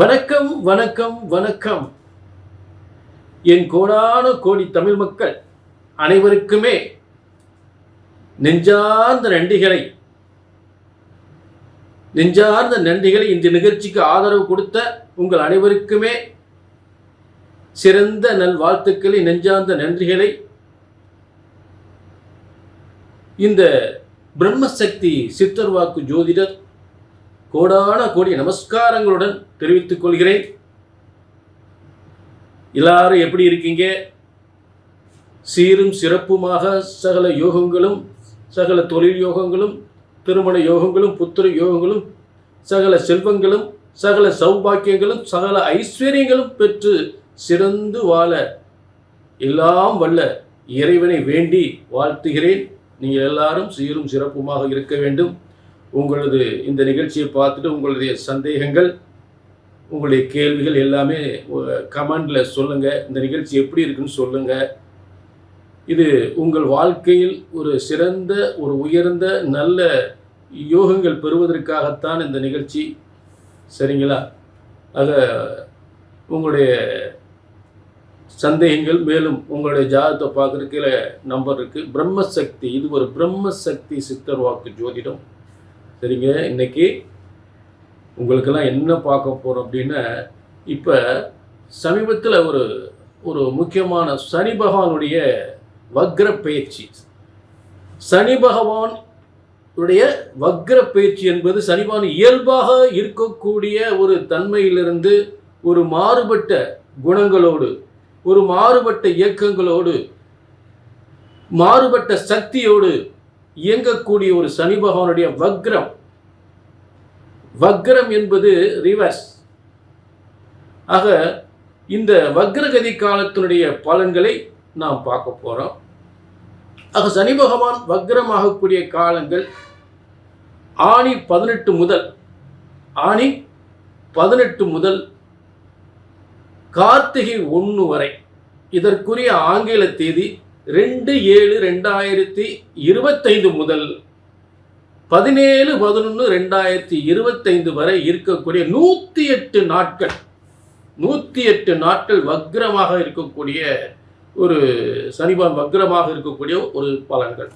வணக்கம் வணக்கம் வணக்கம். என் கோடான கோடி தமிழ் மக்கள் அனைவருக்குமே நெஞ்சார்ந்த நன்றிகளை நெஞ்சார்ந்த நன்றிகளை இந்த நிகழ்ச்சிக்கு ஆதரவு கொடுத்த உங்கள் அனைவருக்குமே சிறந்த நல் வாழ்த்துக்களை நெஞ்சார்ந்த நன்றிகளை. இந்த பிரம்மசக்தி சித்தர் வாக்கு ஜோதிடர் கோடான கோடி நமஸ்காரங்களுடன் தெரிவித்துக் கொள்கிறேன். எல்லாரும் எப்படி இருக்கீங்க? சீரும் சிறப்புமாக சகல யோகங்களும் சகல தொழில் யோகங்களும் திருமண யோகங்களும் புத்திர யோகங்களும் சகல செல்வங்களும் சகல சௌபாக்கியங்களும் சகல ஐஸ்வர்யங்களும் பெற்று சிறந்து வாழ எல்லாம் வல்ல இறைவனை வேண்டி வாழ்த்துகிறேன். நீங்கள் எல்லாரும் சீரும் சிறப்புமாக இருக்க வேண்டும். உங்களது இந்த நிகழ்ச்சியை பார்த்துட்டு உங்களுடைய சந்தேகங்கள் உங்களுடைய கேள்விகள் எல்லாமே கமெண்டில் சொல்லுங்கள் இந்த நிகழ்ச்சி எப்படி இருக்குன்னு சொல்லுங்கள் இது உங்கள் வாழ்க்கையில் ஒரு சிறந்த ஒரு உயர்ந்த நல்ல யோகங்கள் பெறுவதற்காகத்தான் இந்த நிகழ்ச்சி. சரிங்களா? ஆக உங்களுடைய சந்தேகங்கள் மேலும் உங்களுடைய ஜாதகத்தை பார்க்குறதுக்கு நம்பர் இருக்குது பிரம்மசக்தி இது ஒரு பிரம்மசக்தி சித்தர் வாக்கு ஜோதிடம். சரிங்க? இன்னைக்கு உங்களுக்கெல்லாம் என்ன பார்க்க போகிறோம் அப்படின்னா இப்போ சமீபத்தில் ஒரு ஒரு முக்கியமான சனி பகவானுடைய வக்ர பயிற்சி சனி பகவான் உடைய வக்ர பயிற்சி என்பது சனி பகவான் இயல்பாக இருக்கக்கூடிய ஒரு தன்மையிலிருந்து ஒரு மாறுபட்ட குணங்களோடு ஒரு மாறுபட்ட இயக்கங்களோடு மாறுபட்ட சக்தியோடு இயங்கக்கூடிய ஒரு சனி பகவானுடைய வக்ரம். வக்ரம் என்பது ரிவர்ஸ் ஆக இந்த வக்ரகதி காலத்தினுடைய பலன்களை நாம் பார்க்க போகிறோம் ஆக சனி பகவான் வக்ரமாகக்கூடிய காலங்கள் ஆணி பதினெட்டு முதல் ஆணி பதினெட்டு முதல் கார்த்திகை ஒன்று வரை. இதற்குரிய ஆங்கில தேதி ரெண்டு ஏழு ரெண்டாயிரத்தி இருபத்தைந்து முதல் பதினேழு பதினொன்று ரெண்டாயிரத்தி இருபத்தைந்து வரை இருக்கக்கூடிய நூற்றி எட்டு நாட்கள் நூற்றி எட்டு நாட்கள் வக்ரமாக இருக்கக்கூடிய ஒரு சனிபான் வக்ரமாக இருக்கக்கூடிய ஒரு பலன்கள்.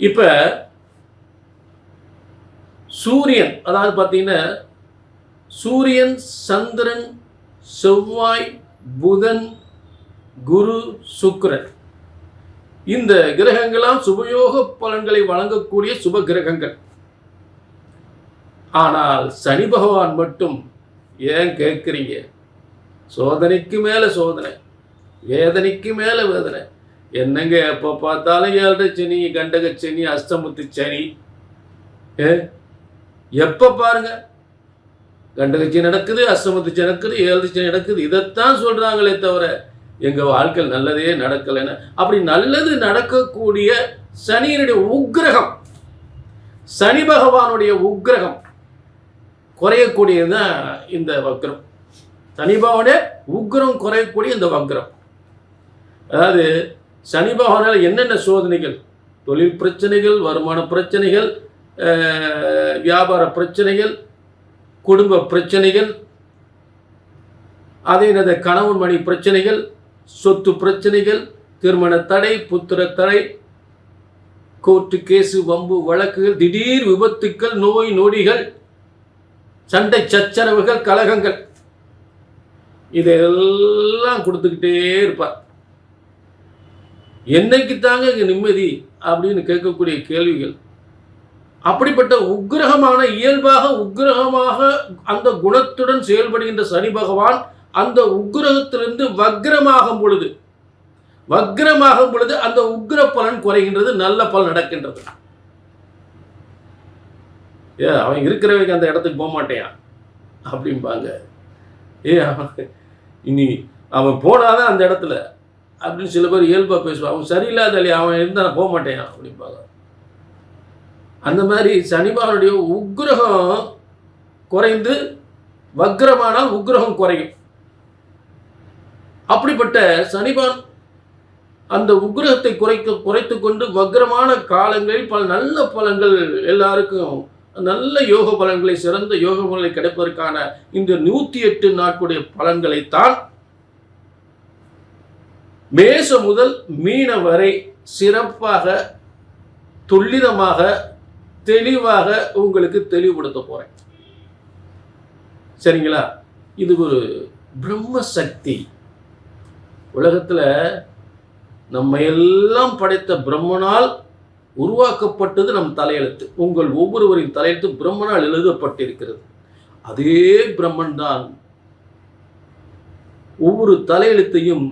இப்போ சூரியன் அதாவது பார்த்தீங்கன்னா சூரியன் சந்திரன் செவ்வாய் புதன் குரு சுக்ரன். இந்த கிரகங்களாம் சுபயோக பலன்களை வழங்கக்கூடிய சுப கிரகங்கள். ஆனால் சனி பகவான் மட்டும் ஏன் கேட்குறீங்க? சோதனைக்கு மேலே சோதனை வேதனைக்கு மேலே வேதனை. என்னங்க எப்போ பார்த்தாலும் ஏழரை சனி கண்டக சனி அஷ்டமுத்து சனி? ஏ? எப்போ பாருங்க? கண்டகச்சி நடக்குது அஷ்டமத்து நடக்குது ஏழு நடக்குது. இதைத்தான் சொல்கிறாங்களே தவிர எங்கள் வாழ்க்கை நல்லதே நடக்கலைன்னு அப்படி நல்லது நடக்கக்கூடிய சனியினுடைய உக்கிரகம் சனி பகவானுடைய உக்கிரகம் குறையக்கூடியது தான் இந்த வக்ரம். சனி பகவானுடைய உக்ரம் குறையக்கூடிய இந்த வக்ரம். அதாவது சனி பகவானால் என்னென்ன சோதனைகள்? தொழில் பிரச்சனைகள் வருமான பிரச்சனைகள் வியாபார பிரச்சனைகள் குடும்ப பிரச்சனைகள் அதே கணவன் மணி பிரச்சனைகள் சொத்து பிரச்சனைகள் திருமண தடை புத்திர தடை கோர்ட்டு கேஸு வம்பு வழக்குகள் திடீர் விபத்துக்கள் நோய் நொடிகள் சண்டை சச்சரவுகள் கலகங்கள். இதெல்லாம் கொடுத்துக்கிட்டே இருப்பார். என்னைக்கு தாங்க இங்கே நிம்மதி அப்படின்னு கேட்கக்கூடிய கேள்விகள். அப்படிப்பட்ட உக்கிரகமான இயல்பாக உக்கிரகமாக அந்த குணத்துடன் செயல்படுகின்ற சனி பகவான் அந்த உக்கிரகத்திலிருந்து வக்ரமாகும் பொழுது வக்ரமாகும் பொழுது அந்த உக்கிர பலன் குறைகின்றது நல்ல பலன் நடக்கின்றது. ஏ அவன் இருக்கிறவங்க அந்த இடத்துக்கு போக மாட்டேன். அப்படிம்பாங்க. ஏ இனி அவன் போனாதான் அந்த இடத்துல. அப்படின்னு சில பேர் இயல்பாக பேசுவான் அவன் சரியில்லாத அவன் இருந்தால் போக மாட்டேன் அப்படிம்பாங்க. அந்த மாதிரி சனிபானுடைய உக்ரகம் குறைந்து வக்ரமானால் உக்ரகம் குறையும். அப்படிப்பட்ட சனிபான் அந்த உக்கிரகத்தை குறைக்க குறைத்து கொண்டு வக்ரமான காலங்களில் பல நல்ல பலன்கள் எல்லாருக்கும் நல்ல யோக பலன்களை சிறந்த யோக பலன்களை கிடைப்பதற்கான இந்த நூற்றி எட்டு நாட்களுடைய பலன்களைத்தான் மேச முதல் மீன வரை சிறப்பாக துல்லிதமாக தெளிவாக உங்களுக்கு தெளிவுபடுத்த போகிறேன் சரிங்களா? இது ஒரு பிரம்ம சக்தி உலகத்தில் நம்ம எல்லாம் படைத்த பிரம்மனால் உருவாக்கப்பட்டது நம் தலையெழுத்து. உங்கள் ஒவ்வொருவரின் தலையெழுத்து பிரம்மனால் எழுதப்பட்டிருக்கிறது. அதே பிரம்மன் தான் ஒவ்வொரு தலையெழுத்தையும்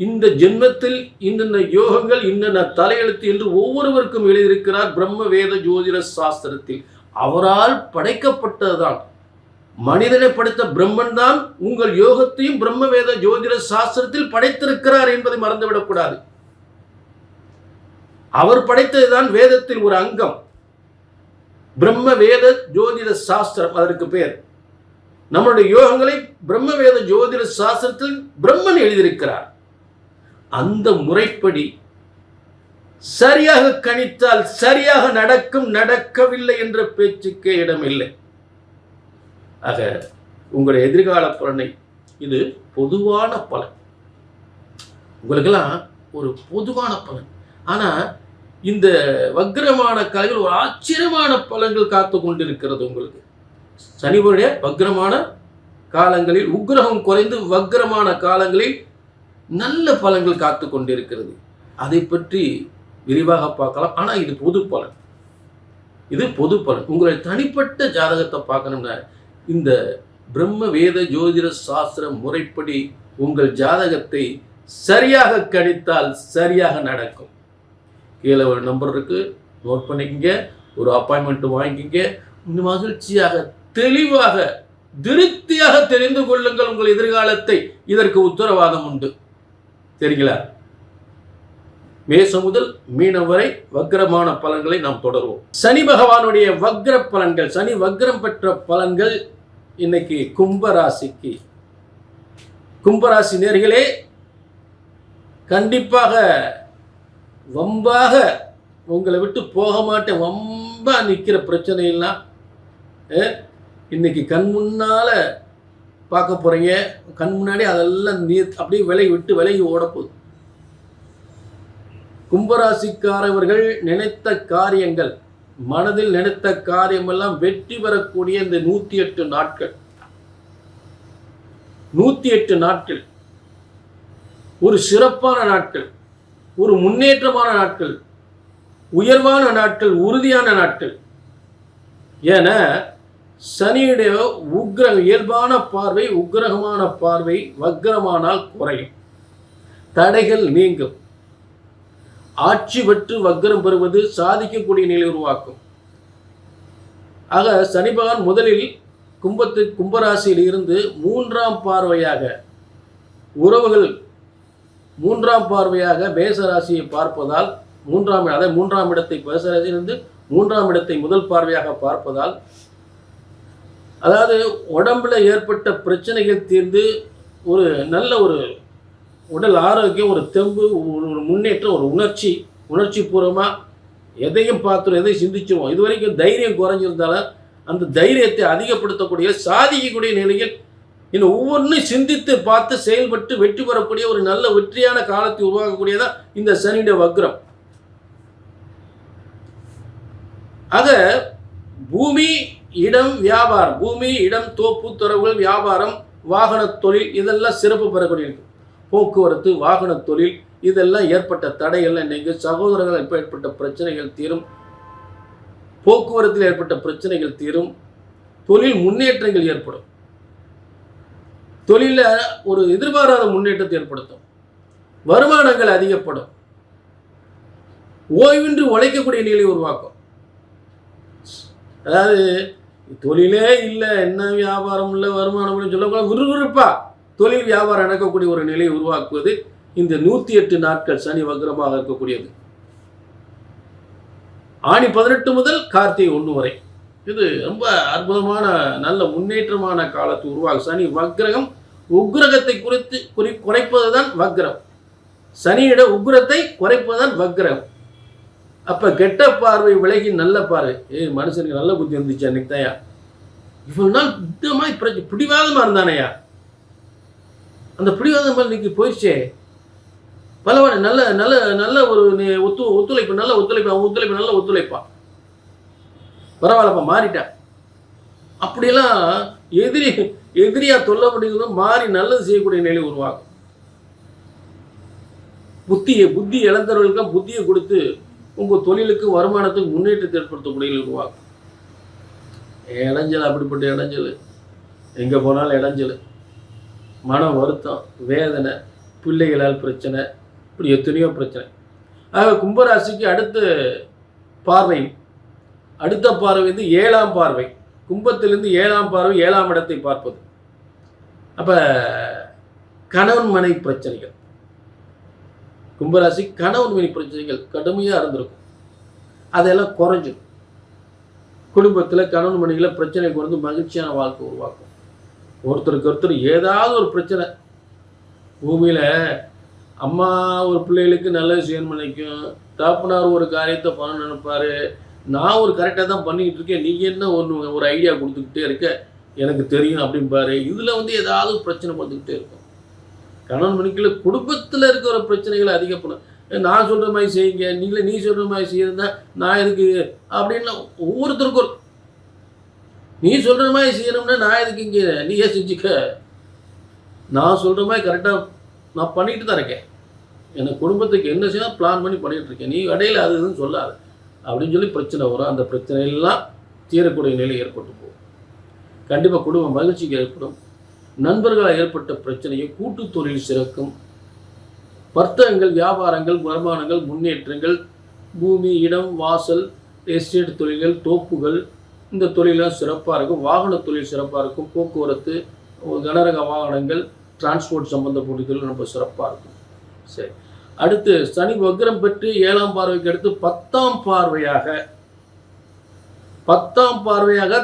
இந்த ஜென்மத்தில் இன்னென்ன யோகங்கள் இன்னென்ன தலையெழுத்து என்று ஒவ்வொருவருக்கும் எழுதியிருக்கிறார் பிரம்ம வேத ஜோதிட சாஸ்திரத்தில். அவரால் படைக்கப்பட்டதுதான். மனிதனை படைத்த பிரம்மன் தான் உங்கள் யோகத்தையும் பிரம்ம வேத ஜோதிட சாஸ்திரத்தில் படைத்திருக்கிறார் என்பதை மறந்துவிடக்கூடாது அவர் படைத்ததுதான் வேதத்தில் ஒரு அங்கம். பிரம்ம வேத ஜோதிட சாஸ்திரம் அதற்கு பெயர் நம்மளுடைய யோகங்களை பிரம்ம வேத ஜோதிட சாஸ்திரத்தில் பிரம்மன் எழுதியிருக்கிறார். அந்த முறைப்படி சரியாக கணித்தால் சரியாக நடக்கும் நடக்கவில்லை என்ற பேச்சுக்கே இடமில்லை. ஆக உங்களுடைய எதிர்கால பலனை இது பொதுவான பலன். உங்களுக்கெல்லாம் ஒரு பொதுவான பலன். ஆனால் இந்த வக்ரமான கலைகள் ஒரு ஆச்சரியமான பலன்கள் காத்து கொண்டிருக்கிறது உங்களுக்கு. சனிவருடைய வக்ரமான காலங்களில் உக்ரகம் குறைந்து வக்ரமான காலங்களில் நல்ல பலன்கள் காத்து கொண்டிருக்கிறது. அதை பற்றி விரிவாக பார்க்கலாம். ஆனால் இது பொது பலன். இது பொது பலன். உங்களுடைய தனிப்பட்ட ஜாதகத்தை பார்க்கணும்னா இந்த பிரம்ம வேத ஜோதிட சாஸ்திர முறைப்படி உங்கள் ஜாதகத்தை சரியாக கணித்தால் சரியாக நடக்கும். கீழே ஒரு நம்பர் இருக்கு. நோட் பண்ணிக்கங்க. ஒரு அப்பாயின்மெண்ட் வாங்கிக்கங்க. இந்த மகிழ்ச்சியாக தெளிவாக திருப்தியாக தெரிந்து கொள்ளுங்கள் உங்கள் எதிர்காலத்தை. இதற்கு உத்தரவாதம் உண்டு. சரிங்களா மேசம் முதல் மீனம் வரை வக்ரமான பலன்களை நாம் தொடர்வோம். சனி பகவானுடைய வக்ர பலன்கள் சனி வக்ரம் பெற்ற பலன்கள் இன்னைக்கு கும்பராசிக்கு. கும்பராசி நேர்களே கண்டிப்பாக வம்பாக உங்களை விட்டு போக மாட்டேன். வம்பா நிற்கிற பிரச்சனையெல்லாம் இன்னைக்கு கண் முன்னால் பார்க்க போகிறீங்க கண் முன்னாடி அதெல்லாம் நீர் அப்படியே விலகி விட்டு விலகி ஓடப்போகுது கும்பராசிக்காரவர்கள் நினைத்த காரியங்கள் மனதில் நினைத்த காரியமெல்லாம் வெற்றி பெறக்கூடிய இந்த நூற்றி எட்டு நாட்கள். நூற்றி எட்டு நாட்கள். ஒரு சிறப்பான நாட்கள் ஒரு முன்னேற்றமான நாட்கள் உயர்வான நாட்கள் உறுதியான நாட்கள். என சனியுடைய உக்ர இயல்பான பார்வை உக்கிரகமான பார்வை வக்ரமானால் குறையும். தடைகள் நீங்கும். ஆட்சி பெற்று வக்கரம் பெறுவது சாதிக்கக்கூடிய நிலை உருவாக்கும். ஆக சனி பகவான் முதலில் கும்பத்து கும்பராசியில் இருந்து மூன்றாம் பார்வையாக உறவுகள் மூன்றாம் பார்வையாக மேசராசியை பார்ப்பதால் மூன்றாம் அதாவது மூன்றாம் இடத்தை மேசராசியிலிருந்து மூன்றாம் இடத்தை முதல் பார்வையாக பார்ப்பதால் அதாவது உடம்புல ஏற்பட்ட பிரச்சனைகள் தீர்ந்து ஒரு நல்ல ஒரு உடல் ஆரோக்கியம் ஒரு தெம்பு ஒரு முன்னேற்றம் ஒரு உணர்ச்சி உணர்ச்சி பூர்வமாக எதையும் பார்த்துரும் எதையும் சிந்திச்சிருவோம். இது வரைக்கும் தைரியம் குறைஞ்சிருந்தாலும் அந்த தைரியத்தை அதிகப்படுத்தக்கூடிய சாதிக்கக்கூடிய நிலையில் இந்த ஒவ்வொன்றும் சிந்தித்து பார்த்து செயல்பட்டு வெற்றி பெறக்கூடிய ஒரு நல்ல வெற்றியான காலத்தை உருவாக்கக்கூடியதா இந்த சனியுடைய வக்ரம். ஆக பூமி இடம் வியாபாரம். பூமி இடம் தோப்பு துறவுகள் வியாபாரம் வாகன தொழில் இதெல்லாம் சிறப்பு பெறக்கூடிய போக்குவரத்து வாகன தொழில் இதெல்லாம் ஏற்பட்ட தடைகள்லாம் நீங்க சகோதரர்கள் இப்ப ஏற்பட்ட பிரச்சனைகள் தீரும். போக்குவரத்தில் ஏற்பட்ட பிரச்சனைகள் தீரும். தொழில் முன்னேற்றங்கள் ஏற்படும். தொழில ஒரு எதிர்பாராத முன்னேற்றத்தை ஏற்படுத்தும். வருமானங்கள் அதிகப்படும். ஓய்வின்றி உழைக்கக்கூடிய நிலை உருவாக்கும். அதாவது தொழிலே இல்லை என்ன வியாபாரம் இல்லை வருமானம் இல்லைன்னு சொல்லக்கூடாது விறுவிறுப்பாக தொழில் வியாபாரம் நடக்கக்கூடிய ஒரு நிலையை உருவாக்குவது இந்த நூற்றி எட்டு நாட்கள் சனி வக்ரமாக இருக்கக்கூடியது. ஆணி பதினெட்டு முதல் கார்த்திகை ஒன்று வரை. இது ரொம்ப அற்புதமான நல்ல முன்னேற்றமான காலத்து உருவாகும் சனி வக்ரகம் உக்ரகத்தை குறித்து குறி குறைப்பது தான் வக்ரம். சனியிட உக்ரத்தை குறைப்பதுதான் வக்ரம். அப்போ கெட்ட பார்வை விலகி நல்ல பார்வை. ஏய் மனுஷனுக்கு நல்ல புத்தி வந்துச்சு அன்னைக்கு தாயா. இவ்வளவு நாள் இந்த மாதிரி பிடிவாதமாக இருந்தானையா? அந்த பிடிவாதம் மேலே இன்னைக்கு போயிடுச்சே. பலவான நல்ல நல்ல நல்ல ஒரு ஒத்து ஒத்துழைப்பு நல்ல ஒத்துழைப்பு அவன் ஒத்துழைப்பு நல்ல ஒத்துழைப்பான் பரவாயில்லப்பா மாறிட்டேன். அப்படியெல்லாம் எதிரி எதிரியாக தொல்ல முடியுதும் மாறி நல்லது செய்யக்கூடிய நிலை உருவாகும் புத்தியை புத்தி இழந்தவர்களுக்கு புத்தியை கொடுத்து உங்கள் தொழிலுக்கு வருமானத்துக்கு முன்னேற்றத்தை ஏற்படுத்தக்கூடிய உருவாகும் இடைஞ்சல் அப்படிப்பட்ட இடைஞ்சல். எங்கே போனாலும் இடைஞ்சல். மன வருத்தம் வேதனை பிள்ளைகளால் பிரச்சனை இப்படி எத்தனையோ பிரச்சனை. ஆக கும்பராசிக்கு அடுத்த பார்வை அடுத்த பார்வை வந்து ஏழாம் பார்வை. கும்பத்திலிருந்து ஏழாம் பார்வை ஏழாம் இடத்தை பார்ப்பது. அப்போ கணவன் மனை பிரச்சனைகள். கும்பராசி கணவன் மனை பிரச்சனைகள் கடுமையாக இருந்திருக்கும். அதெல்லாம் குறைஞ்சிடும். குடும்பத்தில் கணவன் மனைகளை பிரச்சனை குறைந்து மகிழ்ச்சியான வாழ்க்கை உருவாக்கும். ஒருத்தருக்கு ஒருத்தர் ஏதாவது ஒரு பிரச்சனை. பூமியில் அம்மா ஒரு பிள்ளைகளுக்கு நல்லது செய்யணும் நினைக்கும் தாப்புனார் ஒரு காரியத்தை பண்ண நினைப்பார். நான் ஒரு கரெக்டாக தான் பண்ணிக்கிட்டு இருக்கேன். நீங்கள் என்ன ஒன்று ஒரு ஐடியா கொடுத்துக்கிட்டே இருக்க? எனக்கு தெரியும் அப்படிம்பாரு. இதில் வந்து ஏதாவது பிரச்சனை வந்துக்கிட்டே இருக்கும். கணவன் மணிக்குள்ள குடும்பத்தில் இருக்கிற பிரச்சனைகளை அதிகப்படும். நான் சொல்கிற மாதிரி செய்யுங்க. நீங்களே நீ சொல்கிற மாதிரி செய்யறதா நான் இருக்கு அப்படின்னா ஒவ்வொருத்தருக்கும் ஒரு நீ சொல்கிற மாதிரி செய்யணும்னா நான் எதுக்கு இங்கே நீயே செஞ்சுக்க? நான் சொல்கிற மாதிரி கரெக்டாக நான் பண்ணிட்டு தான் இருக்கேன். எனக்கு குடும்பத்துக்கு என்ன செய்யணும் பிளான் பண்ணி பண்ணிகிட்ருக்கேன் இருக்கேன். நீ இடையில அது இதுன்னு சொல்லாது. அப்படின்னு சொல்லி பிரச்சனை வரும். அந்த பிரச்சனையெல்லாம் தீரக்கூடிய நிலை ஏற்பட்டு போகும். கண்டிப்பாக குடும்ப மகிழ்ச்சிக்கு ஏற்படும். நண்பர்களால் ஏற்பட்ட பிரச்சனையை கூட்டு தொழில் சிறக்கும். வர்த்தகங்கள் வியாபாரங்கள் வருமானங்கள் முன்னேற்றங்கள் பூமி இடம் வாசல் எஸ்டேட் தொழில்கள் தோப்புகள் இந்த தொழிலாம் சிறப்பாக இருக்கும். வாகன தொழில் சிறப்பாக இருக்கும். போக்குவரத்து கனரக வாகனங்கள் டிரான்ஸ்போர்ட் சம்மந்தப்பட்ட தொழில் ரொம்ப சிறப்பாக இருக்கும். சரி. அடுத்து சனி வக்ரம் பெற்று ஏழாம் பார்வைக்கு அடுத்து பத்தாம் பார்வையாக பத்தாம் பார்வையாக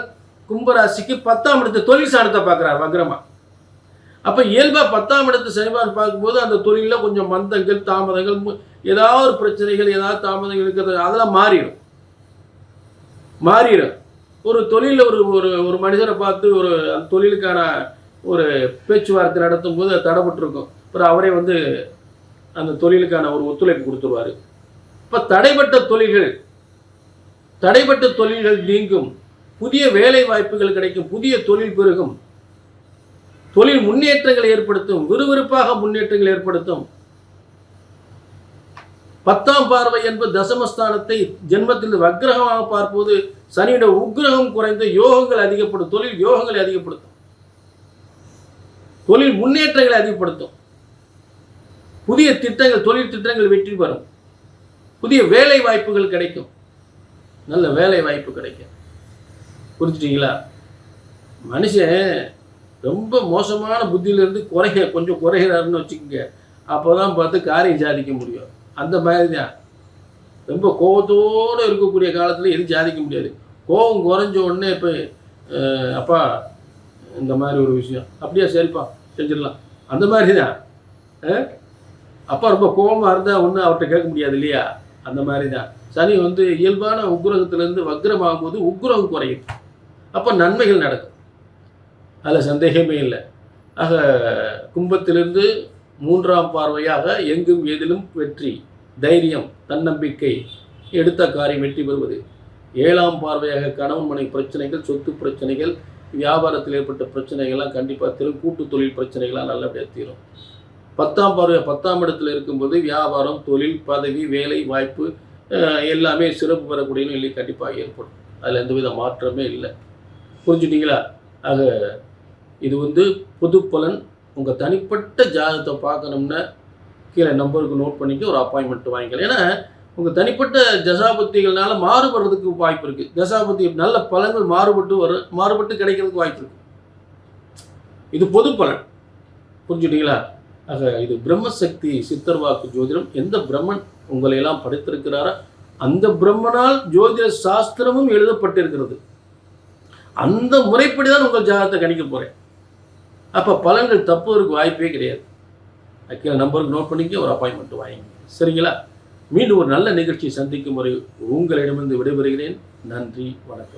கும்பராசிக்கு பத்தாம் இடத்து தொழில் சாணத்தை பார்க்குறார் வக்ரமா. அப்போ இயல்பாக பத்தாம் இடத்து சனிபார் பார்க்கும்போது அந்த தொழிலில் கொஞ்சம் மந்தங்கள் தாமதங்கள் ஏதாவது பிரச்சனைகள் ஏதாவது தாமதங்கள் இருக்கிறது அதெல்லாம் மாறிடும். மாறிடும். ஒரு தொழிலில் ஒரு ஒரு ஒரு மனிதரை பார்த்து ஒரு அந்த தொழிலுக்கான ஒரு பேச்சுவார்த்தை நடத்தும் போது தடைபட்டிருக்கும் தடைப்பட்டிருக்கும். அப்புறம் அவரே வந்து அந்த தொழிலுக்கான ஒரு ஒத்துழைப்பு கொடுத்துருவார். இப்போ தடைப்பட்ட தொழில்கள் தடைப்பட்ட தொழில்கள் நீங்கும் புதிய வேலை வாய்ப்புகள் கிடைக்கும் புதிய தொழில் பெருகும் தொழில் முன்னேற்றங்களை ஏற்படுத்தும் விறுவிறுப்பாக முன்னேற்றங்கள் ஏற்படுத்தும் பத்தாம் பார்வை என்பது தசமஸ்தானத்தை ஜென்மத்தில் வக்கிரகமாக பார்ப்பது சனியோட உக்கிரகம் குறைந்த யோகங்கள் அதிகப்படும் தொழில் யோகங்களை அதிகப்படுத்தும். தொழில் முன்னேற்றங்களை அதிகப்படுத்தும். புதிய திட்டங்கள் தொழில் திட்டங்கள் வெற்றி பெறும். புதிய வேலை வாய்ப்புகள் கிடைக்கும். நல்ல வேலை வாய்ப்பு கிடைக்கும். புரிஞ்சுட்டீங்களா? மனுஷன் ரொம்ப மோசமான புத்தியிலிருந்து குறைய கொஞ்சம் குறைகிறாருன்னு வச்சுக்கோங்க. அப்போ தான் பார்த்து காரியம் சாதிக்க முடியும். அந்த மாதிரி தான் ரொம்ப கோபத்தோடு இருக்கக்கூடிய காலத்தில் எதுவும் சாதிக்க முடியாது. கோபம் குறைஞ்ச உடனே இப்போ அப்பா இந்த மாதிரி ஒரு விஷயம். அப்படியா சரிப்பா செஞ்சிடலாம். அந்த மாதிரி தான் அப்பா ரொம்ப கோபமாக இருந்தால் ஒன்றும் அவர்கிட்ட கேட்க முடியாது இல்லையா? அந்த மாதிரி தான் சனி வந்து இயல்பான உக்ரகத்திலேருந்து வக்ரமாகும் போது உக்ரகம் குறையும் அப்போ நன்மைகள் நடக்கும். அதில் சந்தேகமே இல்லை. ஆக கும்பத்திலிருந்து மூன்றாம் பார்வையாக எங்கும் எதிலும் வெற்றி தைரியம் தன்னம்பிக்கை எடுத்த காரியம் வெற்றி பெறுவது. ஏழாம் பார்வையாக கணவன் மனை பிரச்சனைகள் சொத்து பிரச்சனைகள் வியாபாரத்தில் ஏற்பட்ட பிரச்சனைகள்லாம் கண்டிப்பாக தீரும். கூட்டு தொழில் பிரச்சனைகள்லாம் நல்லபடியாக தீரும். பத்தாம் பார்வை பத்தாம் இடத்துல இருக்கும்போது வியாபாரம் தொழில் பதவி வேலை வாய்ப்பு எல்லாமே சிறப்பு பெறக்கூடிய நிலை கண்டிப்பாக ஏற்படும். அதில் எந்தவித மாற்றமே இல்லை. புரிஞ்சுட்டிங்களா? ஆக இது வந்து பொது பலன் உங்கள் தனிப்பட்ட ஜாதகத்தை பார்க்கணும்னா கீழே நம்பருக்கு நோட் பண்ணிட்டு ஒரு அப்பாயின்மெண்ட் வாங்கிக்கலாம் ஏன்னா உங்கள் தனிப்பட்ட தசாபத்திகள்னால மாறுபடுறதுக்கு வாய்ப்பு இருக்குது தசாபத்தி நல்ல பலன்கள் மாறுபட்டு வரும் மாறுபட்டு கிடைக்கிறதுக்கு வாய்ப்பு இருக்குது இது பொது பலன். புரிஞ்சுட்டீங்களா? ஆக இது பிரம்மசக்தி சித்தர் வாக்கு ஜோதிடம். எந்த பிரம்மன் உங்களை எல்லாம் படைத்திருக்கிறாரோ அந்த பிரம்மனால் ஜோதிட சாஸ்திரமும் எழுதப்பட்டிருக்கிறது. அந்த முறைப்படி தான் உங்கள் ஜாதகத்தை கணிக்க போகிறேன் அப்போ பலன்கள் தப்புவதற்கு வாய்ப்பே கிடையாது. கீழே நம்பருக்கு நோட் பண்ணிக்க ஒரு அப்பாயின்மெண்ட் வாங்கிங்க சரிங்களா? மீண்டும் ஒரு நல்ல நிகழ்ச்சியை சந்திக்கும் முறை உங்களிடமிருந்து விடைபெறுகிறேன். நன்றி வணக்கம்.